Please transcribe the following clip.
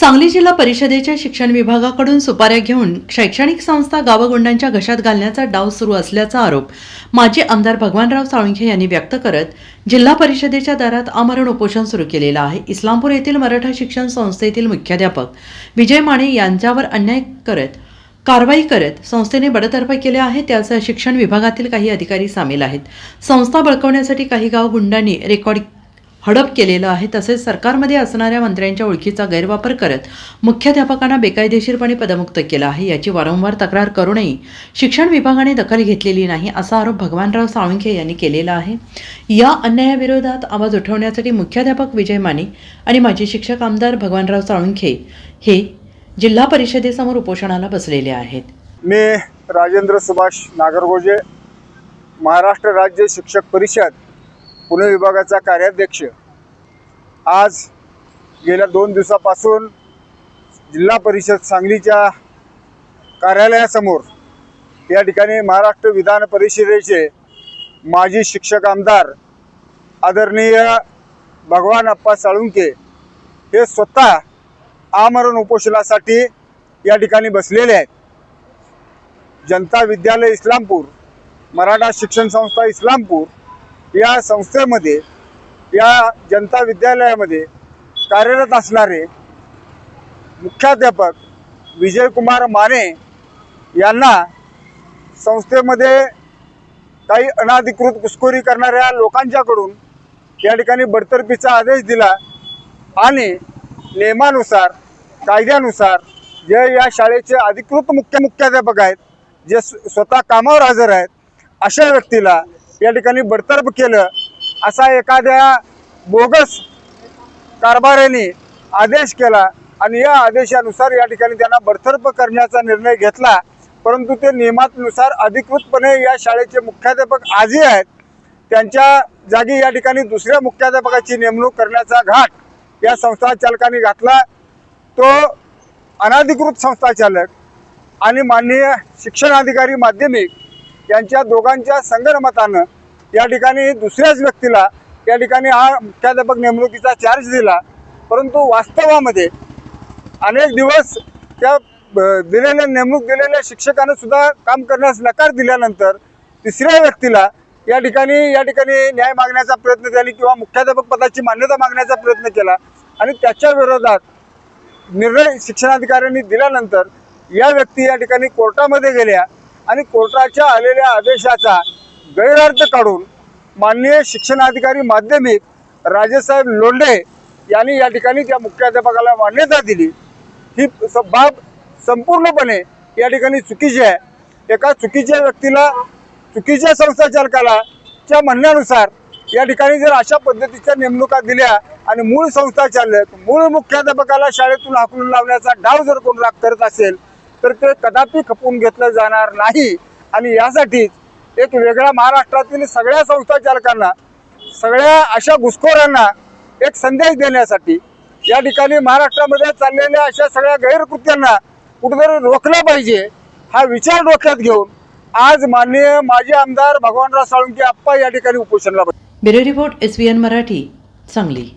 सांगली जिल्हा परिषदेच्या शिक्षण विभागाकडून सुपाऱ्या घेऊन शैक्षणिक संस्था गावगुंडांच्या घशात घालण्याचा डाव सुरू असल्याचा आरोप माजी आमदार भगवानराव साळुंखे यांनी व्यक्त करत जिल्हा परिषदेच्या दारात आमरण उपोषण सुरू केलेलं आहे. इस्लामपूर येथील मराठा शिक्षण संस्थेतील मुख्याध्यापक विजय माने यांच्यावर अन्याय करत कारवाई करत संस्थेने बडतर्फ केले आहे. त्याचं शिक्षण विभागातील काही अधिकारी सामील आहेत. संस्था बळकवण्यासाठी काही गाव गुंडांनी रेकॉर्ड हडप केलेलं आहे. तसेच सरकारमध्ये असणाऱ्या मंत्र्यांच्या ओळखीचा गैरवापर करत मुख्याध्यापकांना बेकायदेशीरपणे पदमुक्त केलं आहे. याची वारंवार तक्रार करूनही शिक्षण विभागाने दखल घेतलेली नाही असा आरोप भगवानराव साळुंखे यांनी केलेला आहे. या अन्यायाविरोधात आवाज उठवण्यासाठी मुख्याध्यापक विजय माने आणि माजी शिक्षक आमदार भगवानराव साळुंखे हे जिल्हा परिषदेसमोर उपोषणाला बसलेले आहेत. मी राजेंद्र सुभाष नागरगोजे महाराष्ट्र राज्य शिक्षक परिषद पुणे विभागाचा कार्याध्यक्ष. आज गेल्या दोन दिवसापासून जिल्हा परिषद सांगलीच्या कार्यालयासमोर या ठिकाणी महाराष्ट्र विधान परिषदेचे माजी शिक्षक आमदार आदरणीय भगवान अप्पा साळुंके हे स्वतः आमरण उपोषणासाठी या ठिकाणी बसलेले आहेत. जनता विद्यालय इस्लामपूर मराठा शिक्षण संस्था इस्लामपूर या संस्थेमध्ये या जनता विद्यालयामध्ये कार्यरत असणारे मुख्याध्यापक विजयकुमार माने यांना संस्थेमध्ये काही अनाधिकृत घुसखोरी करणाऱ्या लोकांच्याकडून या ठिकाणी बडतर्फीचा आदेश दिला आणि नियमानुसार कायद्यानुसार जे या शाळेचे अधिकृत मुख्य मुख्याध्यापक आहेत जे स्वतः कामावर हजर आहेत अशा व्यक्तीला या ठिकाणी बडतर्फ केलं. असा एखाद्या बोगस कारभाऱ्याने आदेश केला आणि या आदेशानुसार या ठिकाणी त्यांना बडतर्फ करण्याचा निर्णय घेतला. परंतु ते नियमानुसार अधिकृतपणे या शाळेचे मुख्याध्यापक आजही आहेत. त्यांच्या जागी या ठिकाणी दुसऱ्या मुख्याध्यापकाची नेमणूक करण्याचा घाट या संस्थाचालकांनी घातला. तो अनाधिकृत संस्था चालक आणि माननीय शिक्षणाधिकारी माध्यमिक यांच्या दोघांच्या संगनमतानं या ठिकाणी दुसऱ्याच व्यक्तीला या ठिकाणी हा मुख्याध्यापक नेमणुकीचा चार्ज दिला. परंतु वास्तवामध्ये अनेक दिवस त्या दिलेल्या नेमणूक दिलेल्या शिक्षकानं सुद्धा काम करण्यास नकार दिल्यानंतर तिसऱ्या व्यक्तीला या ठिकाणी या ठिकाणी न्याय मागण्याचा प्रयत्न केला किंवा मुख्याध्यापक पदाची मान्यता मागण्याचा प्रयत्न केला आणि त्याच्या विरोधात निर्णय शिक्षणाधिकाऱ्यांनी दिल्यानंतर या व्यक्ती या ठिकाणी कोर्टामध्ये गेल्या. आणि कोर्टाच्या आलेल्या आदेशाचा गैरअर्थ काढून माननीय शिक्षणाधिकारी माध्यमिक राजेसाहेब लोंढे यांनी या ठिकाणी त्या मुख्याध्यापकाला मान्यता दिली. ही बाब संपूर्णपणे या ठिकाणी चुकीची आहे. एका चुकीच्या व्यक्तीला चुकीच्या संस्थाचालकाला च्या म्हणण्यानुसार या ठिकाणी जर अशा पद्धतीच्या नेमणुका दिल्या आणि मूळ संस्थाचालक मूळ मुख्याध्यापकाला शाळेतून हाकलून लावण्याचा डाव जर कोण राग करत असेल तर ते कदापि खपवून घेतलं जाणार नाही आणि यासाठीच एक वेगळ्या महाराष्ट्रातील सगळ्या संस्था चालकांना सगळ्या अशा घुसखोरांना एक संदेश देण्यासाठी या ठिकाणी महाराष्ट्रामध्ये चाललेल्या अशा सगळ्या गैरकृत्यांना कुठेतरी रोखलं पाहिजे हा विचार डोक्यात घेऊन आज माननीय माजी आमदार भगवानराव साळुंके आप्पा या ठिकाणी उपोषणाला बसले. Bureau report S Marathi Sangli